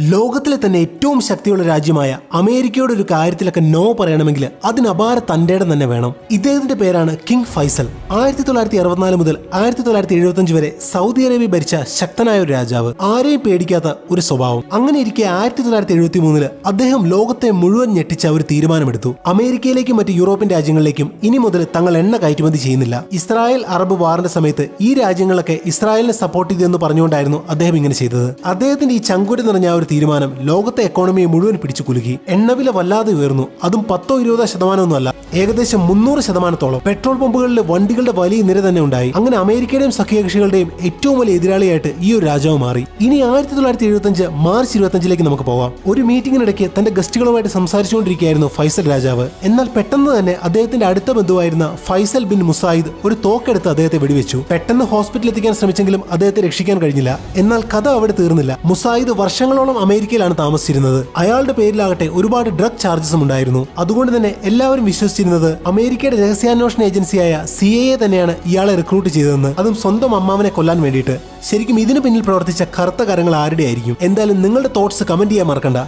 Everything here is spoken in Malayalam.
ലോകത്തിലെ തന്നെ ഏറ്റവും ശക്തിയുള്ള രാജ്യമായ അമേരിക്കയുടെ ഒരു കാര്യത്തിലൊക്കെ നോ പറയണമെങ്കിൽ അതിന് അപാര തന്റേടം തന്നെ വേണം. ഇദ്ദേഹത്തിന്റെ പേരാണ് കിങ് ഫൈസൽ. ആയിരത്തി തൊള്ളായിരത്തി അറുപത്തിനാല് മുതൽ ആയിരത്തി തൊള്ളായിരത്തി എഴുപത്തി വരെ സൗദി അറേബ്യ ഭരിച്ച ശക്തനായ ഒരു രാജാവ്. ആരെയും പേടിക്കാത്ത ഒരു സ്വഭാവം. അങ്ങനെ ഇരിക്കെ ആയിരത്തി തൊള്ളായിരത്തി എഴുപത്തി മൂന്നിൽ അദ്ദേഹം ലോകത്തെ മുഴുവൻ ഞെട്ടിച്ച ഒരു തീരുമാനമെടുത്തു. അമേരിക്കയിലേക്കും മറ്റ് യൂറോപ്യൻ രാജ്യങ്ങളിലേക്കും ഇനി മുതൽ തങ്ങൾ എണ്ണ കയറ്റുമതി ചെയ്യുന്നില്ല. ഇസ്രായേൽ അറബ് വാറിന്റെ സമയത്ത് ഈ രാജ്യങ്ങളൊക്കെ ഇസ്രായേലിനെ സപ്പോർട്ട് ചെയ്തെന്ന് പറഞ്ഞുകൊണ്ടായിരുന്നു അദ്ദേഹം ഇങ്ങനെ ചെയ്തത്. അദ്ദേഹത്തിന്റെ ഈ ചങ്കൂരി നിറഞ്ഞ ഒരു തീരുമാനം ലോകത്തെ എക്കോണമിയെ മുഴുവൻ പിടിച്ചു കുലുക്കി. എണ്ണവില വല്ലാതെ ഉയർന്നു. അതും പത്തോ ഇരുപതോ ശതമാനമൊന്നുമല്ല. ഏകദേശം മുന്നൂറ് ശതമാനത്തോളം പെട്രോൾ പമ്പുകളിലെ വണ്ടികളുടെ വലിയ നിര തന്നെ ഉണ്ടായി. അങ്ങനെ അമേരിക്കയുടെയും സഖ്യകക്ഷികളുടെയും ഏറ്റവും വലിയ എതിരാളിയായിട്ട് ഈ ഒരു രാജാവ് മാറി. ഇനി ആയിരത്തി തൊള്ളായിരത്തി എഴുപത്തഞ്ച് മാർച്ച് ഇരുപത്തഞ്ചിലേക്ക് നമുക്ക് പോവാം ഒരു മീറ്റിംഗിനിടയ്ക്ക് തന്റെ ഗസ്റ്റുകളുമായിട്ട് സംസാരിച്ചുകൊണ്ടിരിക്കുകയായിരുന്നു ഫൈസൽ രാജാവ്. എന്നാൽ പെട്ടെന്ന് തന്നെ അദ്ദേഹത്തിന്റെ അടുത്ത ബന്ധുവായിരുന്ന ഫൈസൽ ബിൻ മുസായിദ് ഒരു തോക്കെടുത്ത് അദ്ദേഹത്തെ വെടിവെച്ചു. പെട്ടെന്ന് ഹോസ്പിറ്റലിൽ എത്തിക്കാൻ ശ്രമിച്ചെങ്കിലും അദ്ദേഹത്തെ രക്ഷിക്കാൻ കഴിഞ്ഞില്ല. എന്നാൽ കഥ അവിടെ തീർന്നില്ല. മുസായിദ് വർഷങ്ങളോളം അമേരിക്കയിലാണ് താമസിച്ചിരുന്നത്. അയാളുടെ പേരിലാകട്ടെ ഒരുപാട് ഡ്രഗ് ചാർജസും ഉണ്ടായിരുന്നു. അതുകൊണ്ട് തന്നെ എല്ലാവരും വിശ്വസിച്ചിരുന്നത് അമേരിക്കയുടെ രഹസ്യാന്വേഷണ ഏജൻസിയായ സി എ തന്നെയാണ് ഇയാളെ റിക്രൂട്ട് ചെയ്തതെന്ന്. അതും സ്വന്തം അമ്മാവനെ കൊല്ലാൻ വേണ്ടിയിട്ട്. ശരിക്കും ഇതിനു പിന്നിൽ പ്രവർത്തിച്ച കറുത്ത കരങ്ങൾ ആരുടെ ആയിരിക്കും എന്തായാലും നിങ്ങളുടെ തോട്ട്സ് കമന്റ് ചെയ്യാൻ മറക്കണ്ട.